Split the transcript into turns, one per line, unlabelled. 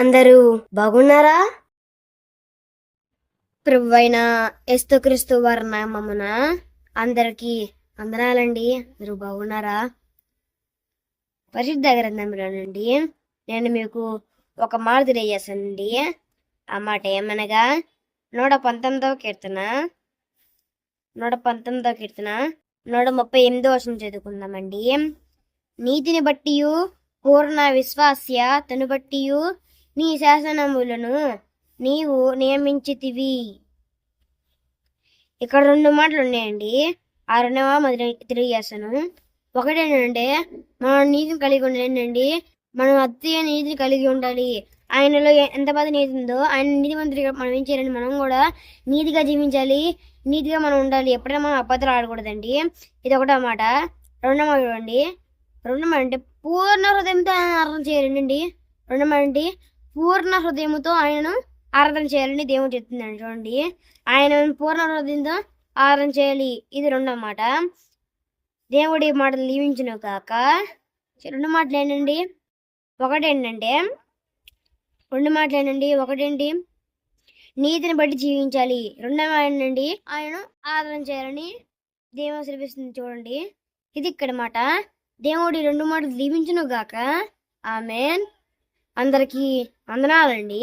అందరూ బాగున్నారా? ప్రభువైన అయిన క్రీస్తు వారి నామమున అందరికీ వందనాలండి. మీరు బాగున్నారా? పరిశుద్ధ గ్రంథంలోనండి నేను మీకు ఒక మాట తెలియజేశానండి ఆ మాట ఏమనగా నూట పంతొమ్మిదవ కీర్తన నూట పంతొమ్మిదవ కీర్తన నూట ముప్పై ఎనిమిదో వర్షం చదువుకుందామండి. నీతిని బట్టియు పూర్ణ విశ్వాస్య తను బట్టియు నీ శాసనములను నీవు నియమించితివి. ఇక్కడ రెండు మాటలు ఉన్నాయండి ఆ రెండవ మొదటి తెలియజేస్తాను ఒకటేనంటే మనం నీతిని కలిగి ఉండాలండి మనం అత్య నీతిని కలిగి ఉండాలి. ఆయనలో ఎంత పెద్ద నీతి ఉందో ఆయన నీతిమంతుడిగా మనం ఏం చేయాలండి మనం కూడా నీతిగా జీవించాలి. నీతిగా మనం ఉండాలి. ఎప్పుడైనా మనం అబద్ధాలు ఆడకూడదండి. ఇది ఒకటో మాట. రెండో మాట చూడండి. రెండో మాట అంటే పూర్ణ హృదయంతో ఆయన ఆరాధన చేయాలండి రెండో మాట అంటే పూర్ణ హృదయముతో ఆయనను ఆరాధన చేయాలని దేవుడు చెప్తున్నాడు చూడండి. ఆయన పూర్ణ హృదయంతో ఆరాధన చేయాలి. ఇది రెండో మాట. దేవుడి మాటలు దీవించను కాక రెండు మాటలు ఏంటండి? ఒకటేంటంటే రెండు మాటలు ఏంటండి? ఒకటేంటి నీతిని బట్టి జీవించాలి. రెండవ ఏంటండి? ఆయన ఆరాధన చేయాలని దేవుడు శ్రమిస్తుంది చూడండి. ఇది ఇక్కడ మాట. దేవుడి రెండు మాటలు దీవించను గాక. ఆమెన్. అందరికీ వందనాలండి.